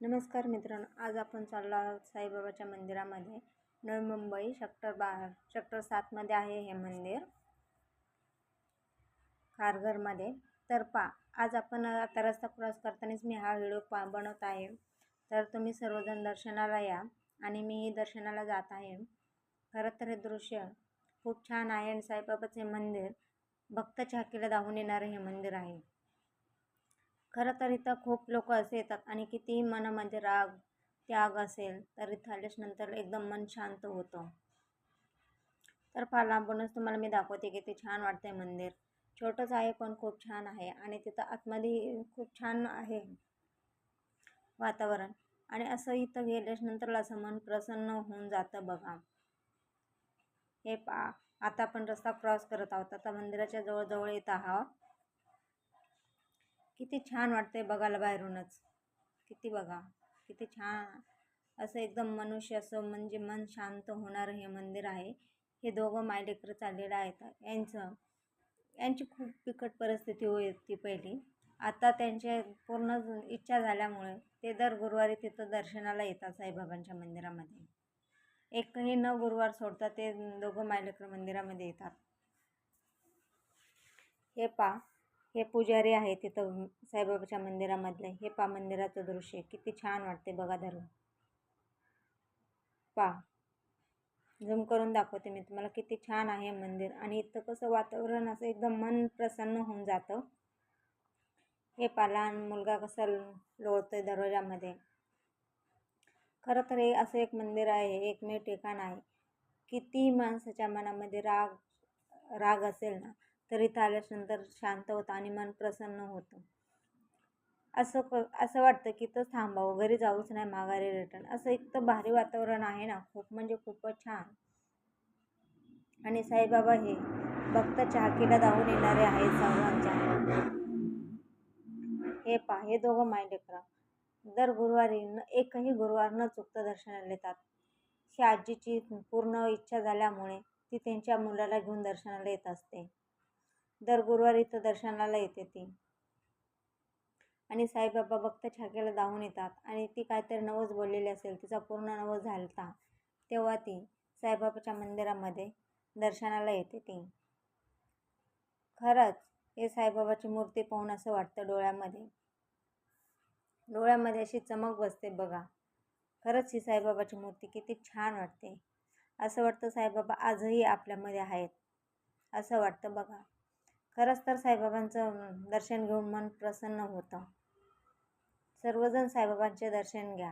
नमस्कार मित्रांनो आज आपण चाललो आहोत साईबाबाच्या मंदिरामध्ये. नवी मुंबई सेक्टर बार सेक्टर सातमध्ये आहे हे मंदिर. खारघरमध्ये. तर पा आज आपण आता रस्ता क्रॉस करतानाच मी हा व्हिडिओ पा बनवत आहे. तर तुम्ही सर्वजण दर्शनाला या आणि मीही दर्शनाला जात आहे. खरं तर हे दृश्य खूप छान आहे आणि साईबाबाचे मंदिर भक्त छाकीला धावून येणारे हे मंदिर आहे. खरं तर इथं खूप लोक असे येतात आणि कितीही मनामध्ये म्हणजे राग त्याग असेल तर इथं आल्याच्यानंतर एकदम मन शांत होतं. तर फार लांबूनच तुम्हाला मी दाखवते की ते छान वाटते मंदिर. छोटंच आहे पण खूप छान आहे आणि तिथं आतमध्ये खूप छान आहे वातावरण. आणि असं इथं गेल्याच्यानंतर असं मन प्रसन्न होऊन जातं बघा. हे पा आता आपण रस्ता क्रॉस करत आहोत. आता मंदिराच्या जवळजवळ येत आहोत. किती छान वाटतंय बघायला बाहेरूनच. किती बघा. किती छान. असं एकदम मनुष्य असं म्हणजे मन शांत होणारं हे मंदिर आहे. हे दोघं मायलेकर चाललेलं आहेत. यांचं यांची खूप बिकट परिस्थिती होती पहिली. आता त्यांचे पूर्ण इच्छा झाल्यामुळे ते दर गुरुवारी तिथं दर्शनाला येतात साईबाबांच्या मंदिरामध्ये. एकही न गुरुवार सोडता ते दोघं मायलेकर मंदिरामध्ये येतात. हे पा हे पुजारी आहे तिथं साईबाबाच्या मंदिरामधले. हे पा मंदिराचं दृश्य किती छान वाटते बघा धरून. पा झूम करून दाखवते मी तुम्हाला. किती छान आहे मंदिर. आणि इथं कसं वातावरण असं एकदम मन प्रसन्न होऊन जातं. हे पा लहान मुलगा कसा लोळतोय दरवाजामध्ये. खरं तर हे असं एक मंदिर आहे एकमेव ठिकाण आहे. किती माणसाच्या मनामध्ये राग राग असेल ना तर इथं आल्याच्यानंतर शांत होतं आणि मन प्रसन्न होतं. असं क असं वाटतं की तर थांबावं घरी जाऊच नाही माघारी रिटर्न असं एक तर भारी वातावरण आहे ना खूप म्हणजे खूपच छान. आणि साईबाबा हे भक्त चहाकीला धावून येणारे आहेत सर्वांच्या. हे पा हे दोघं मायलेकरा दर गुरुवारी न एकही गुरुवार न चुकता दर्शनाला येतात. ही आजीची पूर्ण इच्छा झाल्यामुळे ती त्यांच्या मुलाला घेऊन दर्शनाला येत असते. दर गुरुवारी इथं दर्शनाला येते ती. आणि साईबाबा भक्त छाक्याला धावून येतात. आणि ती काहीतरी नवस बोललेली असेल तिचा पूर्ण नवस झालता. तेव्हा ती साईबाबाच्या मंदिरामध्ये दर्शनाला येते ती. खरंच हे साईबाबाची मूर्ती पाहून असं वाटतं डोळ्यामध्ये. डोळ्यामध्ये अशी चमक बसते बघा. खरंच ही साईबाबाची मूर्ती किती छान वाटते. असं वाटतं साईबाबा आजही आपल्यामध्ये आहेत. असं वाटतं बघा. खरंच तर साईबाबांचं दर्शन घेऊन मन प्रसन्न होतं. सर्वजण साईबाबांचे दर्शन घ्या.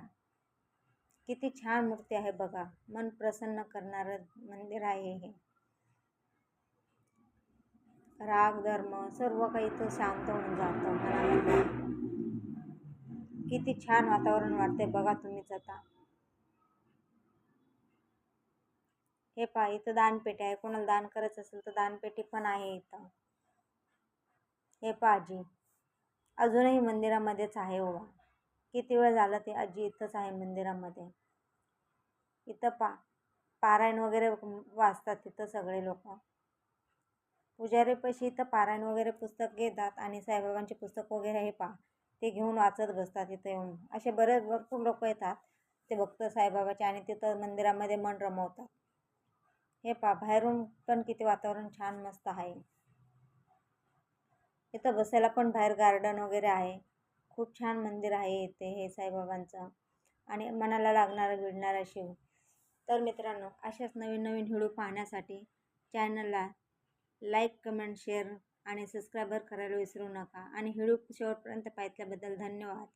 किती छान मूर्ती आहे बघा. मन प्रसन्न करणारं मंदिर आहे हे. राग धर्म सर्व काही इथं शांत होऊन जातं मनामध्ये. किती छान वातावरण वाटते बघा तुम्हीच आता. हे पहा इथं दानपेटी आहे. कोणाला दान करायचं असेल तर दानपेटी पण आहे इथं. हे पहा आजी. अजूनही मंदिरामध्येच आहे ओवा किती वेळ झाला ते आजी इथंच आहे मंदिरामध्ये. इथं पा पारायण वगैरे वाचतात तिथं सगळे लोक. पुजारीपाशी इथं पारायण वगैरे पुस्तक घेतात आणि साईबाबांचे पुस्तक वगैरे हे पा ते घेऊन वाचत बसतात इथं येऊन. असे बरेच भरपूर लोक येतात. ते भक्त साईबाबाचे आणि तिथं मंदिरामध्ये मन रमवतात. हे पा बाहेरून पण किती वातावरण छान मस्त आहे. इथं बसायला पण बाहेर गार्डन वगैरे आहे. खूप छान मंदिर आहे इथे हे साईबाबांचं. आणि मनाला लागणारं भिडणारा शिव. तर मित्रांनो अशाच नवीन नवीन व्हिडिओ पाहण्यासाठी चॅनलला लाईक कमेंट शेअर आणि सबस्क्रायबर करायला विसरू नका. आणि व्हिडिओ शेवटपर्यंत पाहिल्याबद्दल धन्यवाद.